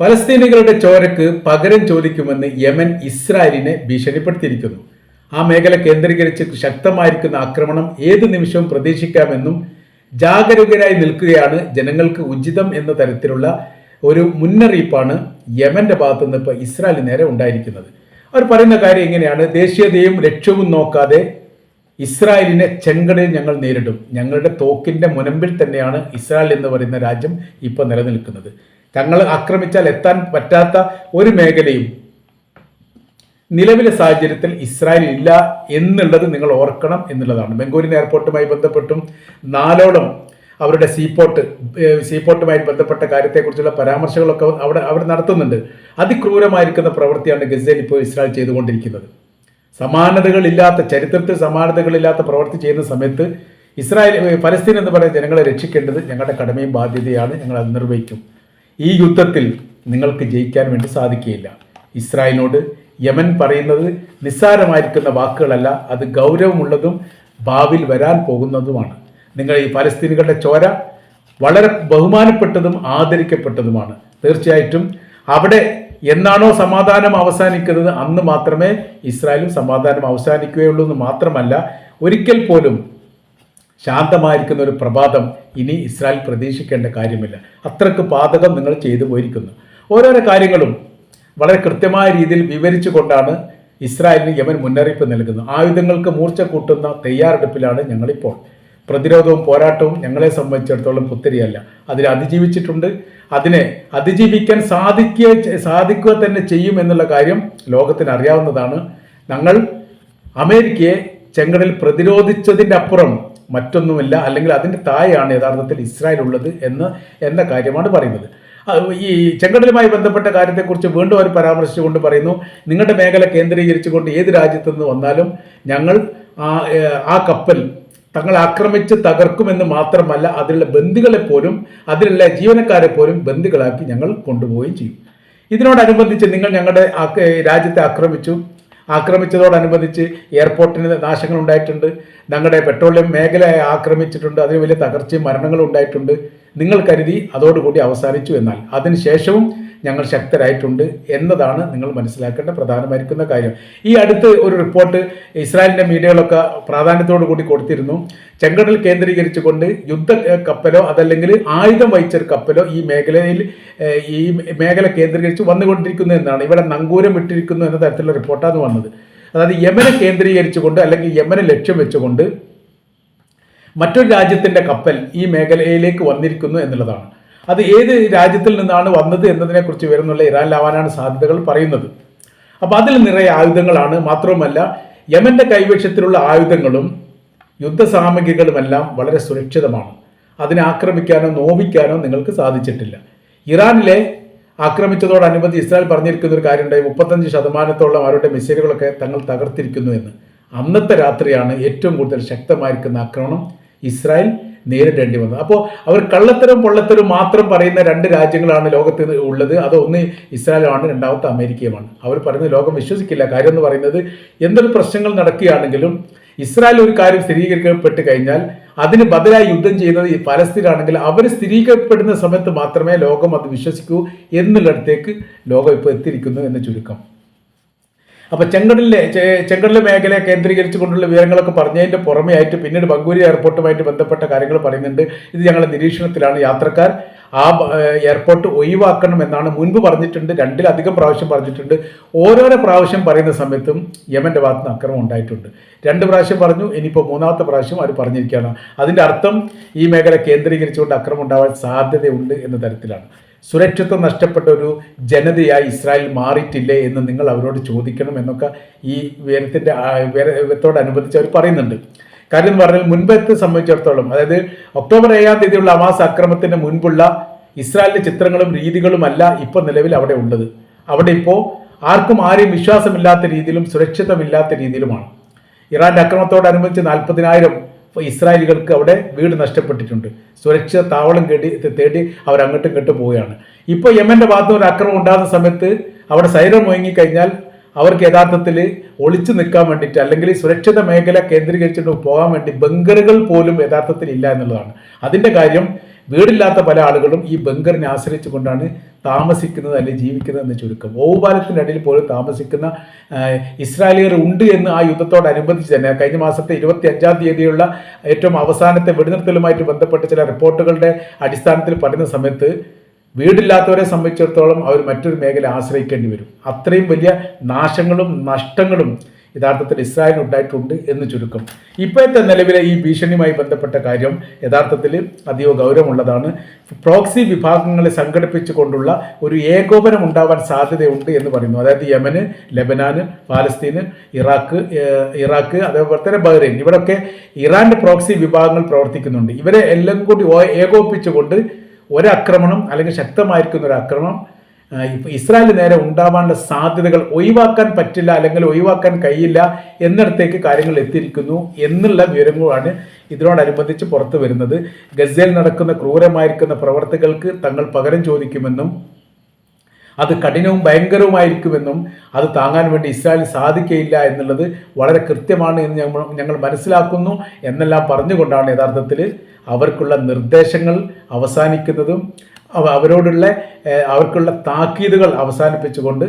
ഫലസ്തീനികളുടെ ചോരക്ക് പകരം ചോദിക്കുമെന്ന് യമൻ ഇസ്രായേലിനെ ഭീഷണിപ്പെടുത്തിയിരിക്കുന്നു. ആ മേഖല കേന്ദ്രീകരിച്ച് ശക്തമായിരിക്കുന്ന ആക്രമണം ഏത് നിമിഷവും പ്രതീക്ഷിക്കാമെന്നും ജാഗരൂകരായി നിൽക്കുകയാണ് ജനങ്ങൾക്ക് ഉചിതം എന്ന തരത്തിലുള്ള ഒരു മുന്നറിയിപ്പാണ് യമന്റെ ഭാഗത്തു നിന്ന് ഇപ്പോൾ ഇസ്രായേലിന് നേരെ ഉണ്ടായിരിക്കുന്നത്. അവർ പറയുന്ന കാര്യം എങ്ങനെയാണ് ദേശീയതയും ലക്ഷ്യവും നോക്കാതെ ഇസ്രായേലിനെ ചെങ്കടൽ ഞങ്ങൾ നേരിടും. ഞങ്ങളുടെ തോക്കിന്റെ മുനമ്പിൽ തന്നെയാണ് ഇസ്രായേൽ എന്ന് പറയുന്ന രാജ്യം ഇപ്പോൾ നിലനിൽക്കുന്നത്. തങ്ങൾ ആക്രമിച്ചാൽ എത്താൻ പറ്റാത്ത ഒരു മേഖലയും നിലവിലെ സാഹചര്യത്തിൽ ഇസ്രായേൽ ഇല്ല എന്നുള്ളത് നിങ്ങൾ ഓർക്കണം എന്നുള്ളതാണ്. ബംഗൂരിൻ എയർപോർട്ടുമായി ബന്ധപ്പെട്ടും നാലോളം അവരുടെ സീപോർട്ട് സീപോർട്ടുമായി ബന്ധപ്പെട്ട കാര്യത്തെക്കുറിച്ചുള്ള പരാമർശങ്ങളൊക്കെ അവിടെ അവർ നടത്തുന്നുണ്ട്. അതിക്രൂരമായിരിക്കുന്ന പ്രവൃത്തിയാണ് ഗസയിൽ ഇപ്പോൾ ഇസ്രായേൽ ചെയ്തുകൊണ്ടിരിക്കുന്നത്. സമാനതകളില്ലാത്ത ചരിത്രത്തിൽ സമാനതകളില്ലാത്ത പ്രവൃത്തി ചെയ്യുന്ന സമയത്ത് ഇസ്രായേൽ ഫലസ്തീൻ എന്ന് പറയുന്ന ജനങ്ങളെ രക്ഷിക്കേണ്ടത് ഞങ്ങളുടെ കടമയും ബാധ്യതയാണ് ഞങ്ങൾ അത് നിർവഹിക്കും. ഈ യുദ്ധത്തിൽ നിങ്ങൾക്ക് ജയിക്കാൻ വേണ്ടി സാധിക്കുകയില്ല. ഇസ്രായേലിനോട് യമൻ പറയുന്നത് നിസ്സാരമായിരിക്കുന്ന വാക്കുകളല്ല അത് ഗൗരവമുള്ളതും ഭാവിയിൽ വരാൻ പോകുന്നതുമാണ്. നിങ്ങൾ ഈ ഫലസ്തീനുകളുടെ ചോര വളരെ ബഹുമാനപ്പെട്ടതും ആദരിക്കപ്പെട്ടതുമാണ്. തീർച്ചയായിട്ടും അവിടെ എന്നാണോ സമാധാനം അവസാനിക്കുന്നത് അന്ന് മാത്രമേ ഇസ്രായേലും സമാധാനം അവസാനിക്കുകയുള്ളൂ എന്ന് മാത്രമല്ല ഒരിക്കൽ പോലും ശാന്തമായിരിക്കുന്ന ഒരു പ്രഭാതം ഇനി ഇസ്രായേൽ പ്രതീക്ഷിക്കേണ്ട കാര്യമില്ല. അത്രയ്ക്ക് പാതകം നിങ്ങൾ ചെയ്തു പോയിരിക്കുന്നു. ഓരോരോ കാര്യങ്ങളും വളരെ കൃത്യമായ രീതിയിൽ വിവരിച്ചു വിവരിച്ചുകൊണ്ടാണ് ഇസ്രായേലിന് യമൻ മുന്നറിയിപ്പ് നൽകുന്നത്. ആയുധങ്ങൾക്ക് മൂർച്ച കൂട്ടുന്ന തയ്യാറെടുപ്പിലാണ് ഞങ്ങളിപ്പോൾ. പ്രതിരോധവും പോരാട്ടവും ഞങ്ങളെ സംബന്ധിച്ചിടത്തോളം പുത്തിരിയല്ല. അതിൽ അതിജീവിച്ചിട്ടുണ്ട്. അതിനെ അതിജീവിക്കാൻ സാധിക്കുക സാധിക്കുക തന്നെ ചെയ്യും എന്നുള്ള കാര്യം ലോകത്തിന് അറിയാവുന്നതാണ്. ഞങ്ങൾ അമേരിക്കയെ ചെങ്കടൽ പ്രതിരോധിച്ചതിന്റെ അപ്പുറം മറ്റൊന്നുമില്ല അല്ലെങ്കിൽ അതിന്റെ താഴെയാണ് യഥാർത്ഥത്തിൽ ഇസ്രായേൽ ഉള്ളത് എന്ന് എന്ന കാര്യമാണ് പറയുന്നത്. ഈ ചെങ്കടലുമായി ബന്ധപ്പെട്ട കാര്യത്തെക്കുറിച്ച് വീണ്ടും അവർ പരാമർശിച്ചുകൊണ്ട് പറയുന്നു നിങ്ങളുടെ മേഖല കേന്ദ്രീകരിച്ചുകൊണ്ട് ഏത് രാജ്യത്തു നിന്ന് വന്നാലും ഞങ്ങൾ ആ കപ്പൽ തങ്ങൾ ആക്രമിച്ച് തകർക്കുമെന്ന് മാത്രമല്ല അതിലുള്ള ബന്ദികളെ പോലും അതിലുള്ള ജീവനക്കാരെ പോലും ബന്ദികളാക്കി ഞങ്ങൾ കൊണ്ടുപോവുകയും ചെയ്യും. ഇതിനോടനുബന്ധിച്ച് നിങ്ങൾ ഞങ്ങളുടെ രാജ്യത്തെ ആക്രമിച്ചു ആക്രമിച്ചതോടനുബന്ധിച്ച് എയർപോർട്ടിന് നാശങ്ങൾ ഉണ്ടായിട്ടുണ്ട് ഞങ്ങളുടെ പെട്രോളിയം മേഖലയെ ആക്രമിച്ചിട്ടുണ്ട്. അതിന് വലിയ തകർച്ചയും മരണങ്ങളും ഉണ്ടായിട്ടുണ്ട്. നിങ്ങൾ കരുതി അതോടുകൂടി അവസാനിച്ചു എന്നാൽ. അതിനുശേഷവും ഞങ്ങൾ ശക്തരായിട്ടുണ്ട് എന്നതാണ് നിങ്ങൾ മനസ്സിലാക്കേണ്ട പ്രധാനമായിരിക്കുന്ന കാര്യം. ഈ അടുത്ത് ഒരു റിപ്പോർട്ട് ഇസ്രായേലിന്റെ മീഡിയകളൊക്കെ പ്രാധാന്യത്തോടു കൂടി കൊടുത്തിരുന്നു. ചെങ്കടൽ കേന്ദ്രീകരിച്ചുകൊണ്ട് യുദ്ധ കപ്പലോ അതല്ലെങ്കിൽ ആയുധം വഹിച്ചൊരു കപ്പലോ ഈ മേഖലയിൽ ഈ മേഖല കേന്ദ്രീകരിച്ച് വന്നുകൊണ്ടിരിക്കുന്നു എന്നാണ്. ഇവിടെ നങ്കൂരം ഇട്ടിരിക്കുന്നു എന്ന തരത്തിലുള്ള റിപ്പോർട്ടാണ് വന്നത്. അതായത് യമനെ കേന്ദ്രീകരിച്ചുകൊണ്ട് അല്ലെങ്കിൽ യമനെ ലക്ഷ്യം വെച്ചുകൊണ്ട് മറ്റൊരു രാജ്യത്തിന്റെ കപ്പൽ ഈ മേഖലയിലേക്ക് വന്നിരിക്കുന്നു എന്നുള്ളതാണ്. അത് ഏത് രാജ്യത്തിൽ നിന്നാണ് വന്നത് എന്നതിനെക്കുറിച്ച് വരുന്നുള്ള ഇറാനിലാവാനാണ് സാധ്യതകൾ പറയുന്നത്. അപ്പോൾ അതിൽ നിറയെ ആയുധങ്ങളാണ്. മാത്രവുമല്ല യമന്റെ കൈവശത്തിലുള്ള ആയുധങ്ങളും യുദ്ധസാമഗ്രികളുമെല്ലാം വളരെ സുരക്ഷിതമാണ്. അതിനെ ആക്രമിക്കാനോ നോവിക്കാനോ നിങ്ങൾക്ക് സാധിച്ചിട്ടില്ല. ഇറാനിലെ ആക്രമിച്ചതോടനുബന്ധി ഇസ്രായേൽ പറഞ്ഞിരിക്കുന്ന ഒരു കാര്യമുണ്ടായി. മുപ്പത്തഞ്ച് ശതമാനത്തോളം അവരുടെ മിസൈലുകളൊക്കെ തങ്ങൾ തകർത്തിരിക്കുന്നു എന്ന്. അന്നത്തെ രാത്രിയാണ് ഏറ്റവും കൂടുതൽ ശക്തമായിരിക്കുന്ന ആക്രമണം ഇസ്രായേൽ നേരിടേണ്ടി വന്നത് അപ്പോൾ അവർ കള്ളത്തരം പൊള്ളത്തരം മാത്രം പറയുന്ന രണ്ട് രാജ്യങ്ങളാണ് ലോകത്ത് ഉള്ളത്. അത് ഒന്ന് ഇസ്രായേലാണ് രണ്ടാമത്തെ അമേരിക്കയുമാണ്. അവർ പറയുന്നത് ലോകം വിശ്വസിക്കില്ല. കാര്യം എന്ന് പറയുന്നത് എന്തൊരു പ്രശ്നങ്ങൾ നടക്കുകയാണെങ്കിലും ഇസ്രായേൽ ഒരു കാര്യം സ്ഥിരീകരിക്കപ്പെട്ട് കഴിഞ്ഞാൽ അതിന് ബദലായി യുദ്ധം ചെയ്യുന്നത് ഈ പലസ്തീനാണെങ്കിൽ അവർ സ്ഥിരീകരിക്കപ്പെടുന്ന സമയത്ത് മാത്രമേ ലോകം അത് വിശ്വസിക്കൂ എന്നുള്ളിടത്തേക്ക് ലോകം ഇപ്പോൾ എത്തിയിരിക്കുന്നു എന്ന് ചുരുക്കം. അപ്പൊ ചെങ്കടലിലെ ചെങ്കടൽ മേഖലയെ കേന്ദ്രീകരിച്ചുകൊണ്ടുള്ള വിവരങ്ങളൊക്കെ പറഞ്ഞതിന്റെ പുറമെ ആയിട്ട് പിന്നീട് ബംഗൂരി എയർപോർട്ടുമായിട്ട് ബന്ധപ്പെട്ട കാര്യങ്ങൾ പറയുന്നുണ്ട്. ഇത് ഞങ്ങളുടെ നിരീക്ഷണത്തിലാണ് യാത്രക്കാർ. ആ എയർപോർട്ട് ഒഴിവാക്കണം എന്നാണ് മുൻപ് പറഞ്ഞിട്ടുണ്ട്. രണ്ടിലധികം പ്രാവശ്യം പറഞ്ഞിട്ടുണ്ട്. ഓരോരോ പ്രാവശ്യം പറയുന്ന സമയത്തും യമന്റെ ഭാഗത്ത് നിന്ന് അക്രമം ഉണ്ടായിട്ടുണ്ട്. രണ്ട് പ്രാവശ്യം പറഞ്ഞു ഇനിയിപ്പോൾ മൂന്നാമത്തെ പ്രാവശ്യം അവർ പറഞ്ഞിരിക്കുകയാണ്. അതിന്റെ അർത്ഥം ഈ മേഖല കേന്ദ്രീകരിച്ചുകൊണ്ട് അക്രമം ഉണ്ടാവാൻ സാധ്യതയുണ്ട് എന്ന തരത്തിലാണ്. സുരക്ഷിതത്വം നഷ്ടപ്പെട്ട ഒരു ജനതയായി ഇസ്രായേൽ മാറിയിട്ടില്ലേ എന്ന് നിങ്ങൾ അവരോട് ചോദിക്കണം എന്നൊക്കെ ഈ വിവരത്തിന്റെ വിവരത്തോടനുബന്ധിച്ച് അവർ പറയുന്നുണ്ട്. കാര്യം എന്ന് പറഞ്ഞാൽ മുൻപത്തെ സംബന്ധിച്ചിടത്തോളം അതായത് ഒക്ടോബർ ഏഴാം തീയതിയുള്ള അമാസ് അക്രമത്തിന് മുൻപുള്ള ഇസ്രായേലിന്റെ ചിത്രങ്ങളും രീതികളും അല്ല ഇപ്പോൾ നിലവിൽ അവിടെ ഉള്ളത്. അവിടെ ഇപ്പോൾ ആർക്കും ആരെയും വിശ്വാസമില്ലാത്ത രീതിയിലും സുരക്ഷിതമില്ലാത്ത രീതിയിലുമാണ്. ഇറാന്റെ അക്രമത്തോടനുബന്ധിച്ച് നാൽപ്പതിനായിരം ഇസ്രായേലികൾക്ക് അവിടെ വീട് നഷ്ടപ്പെട്ടിട്ടുണ്ട്. സുരക്ഷിത താവളം കേടി തേടി അവർ അങ്ങോട്ടും ഇങ്ങോട്ടും പോവുകയാണ്. ഇപ്പോൾ യമന്റെ ഭാഗത്ത് ഒരു അക്രമം ഉണ്ടാകുന്ന സമയത്ത് അവിടെ സൈറം മുഴങ്ങിക്കഴിഞ്ഞാൽ അവർക്ക് യഥാർത്ഥത്തിൽ ഒളിച്ചു നിൽക്കാൻ വേണ്ടിയിട്ട് അല്ലെങ്കിൽ സുരക്ഷിത മേഖല കേന്ദ്രീകരിച്ചിട്ട് പോകാൻ വേണ്ടി ബംഗറുകൾ പോലും യഥാർത്ഥത്തിൽ ഇല്ല എന്നുള്ളതാണ്. അതിന്റെ കാര്യം വീടില്ലാത്ത പല ആളുകളും ഈ ബങ്കറിനെ ആശ്രയിച്ചുകൊണ്ടാണ് താമസിക്കുന്നത് അല്ലെങ്കിൽ ജീവിക്കുന്നത് എന്ന് ചുരുക്കം. ഓവുപാലത്തിന്റെ അടിയിൽ പോലും താമസിക്കുന്ന ഇസ്രായേലിയർ ഉണ്ട് എന്ന് ആ യുദ്ധത്തോടനുബന്ധിച്ച് തന്നെ കഴിഞ്ഞ മാസത്തെ ഇരുപത്തി അഞ്ചാം തീയതിയുള്ള ഏറ്റവും അവസാനത്തെ വെടിനിർത്തലുമായിട്ട് ബന്ധപ്പെട്ട ചില റിപ്പോർട്ടുകളുടെ അടിസ്ഥാനത്തിൽ പറയുന്ന സമയത്ത് വീടില്ലാത്തവരെ സംബന്ധിച്ചിടത്തോളം അവർ മറ്റൊരു മേഖല ആശ്രയിക്കേണ്ടി വരും. അത്രയും വലിയ നാശങ്ങളും നഷ്ടങ്ങളും യഥാർത്ഥത്തിൽ ഇസ്രായേൽ ഉണ്ടായിട്ടുണ്ട് എന്ന് ചുരുക്കം. ഇപ്പോഴത്തെ നിലവിലെ ഈ ഭീഷണിയുമായി ബന്ധപ്പെട്ട കാര്യം യഥാർത്ഥത്തിൽ അതീവ ഗൗരവമുള്ളതാണ്. പ്രോക്സി വിഭാഗങ്ങളെ സംഘടിപ്പിച്ചുകൊണ്ടുള്ള ഒരു ഏകോപനം ഉണ്ടാവാൻ സാധ്യതയുണ്ട് എന്ന് പറയുന്നു. അതായത് യമന് ലെബനാന് പാലസ്തീന് ഇറാഖ് ഇറാഖ് അതേപോലെ തന്നെ ബഹ്റൈൻ. ഇവിടെയൊക്കെ ഇറാന്റെ പ്രോക്സി വിഭാഗങ്ങൾ പ്രവർത്തിക്കുന്നുണ്ട്. ഇവരെ എല്ലാം കൂടി ഏകോപിപ്പിച്ചുകൊണ്ട് ഒരാക്രമണം അല്ലെങ്കിൽ ശക്തമായിരിക്കുന്ന ഒരു ആക്രമണം ഇപ്പൊ ഇസ്രായേലിന് നേരെ ഉണ്ടാവാനുള്ള സാധ്യതകൾ ഒഴിവാക്കാൻ പറ്റില്ല അല്ലെങ്കിൽ ഒഴിവാക്കാൻ കഴിയില്ല എന്നിടത്തേക്ക് കാര്യങ്ങൾ എത്തിയിരിക്കുന്നു എന്നുള്ള വിവരങ്ങളാണ് ഇതിനോടനുബന്ധിച്ച് പുറത്തു വരുന്നത്. ഗസയിൽ നടക്കുന്ന ക്രൂരമായിരിക്കുന്ന പ്രവർത്തികൾക്ക് തങ്ങൾ പകരം ചോദിക്കുമെന്നും അത് കഠിനവും ഭയങ്കരവുമായിരിക്കുമെന്നും അത് താങ്ങാൻ വേണ്ടി ഇസ്രായേലിന് സാധിക്കയില്ല എന്നുള്ളത് വളരെ കൃത്യമാണ് എന്ന് ഞങ്ങൾ ഞങ്ങൾ മനസ്സിലാക്കുന്നു എന്നെല്ലാം പറഞ്ഞുകൊണ്ടാണ് യഥാർത്ഥത്തിൽ അവർക്കുള്ള നിർദ്ദേശങ്ങൾ അവസാനിക്കുന്നതും അവരോടുള്ള അവർക്കുള്ള താക്കീതുകൾ അവസാനിപ്പിച്ചുകൊണ്ട്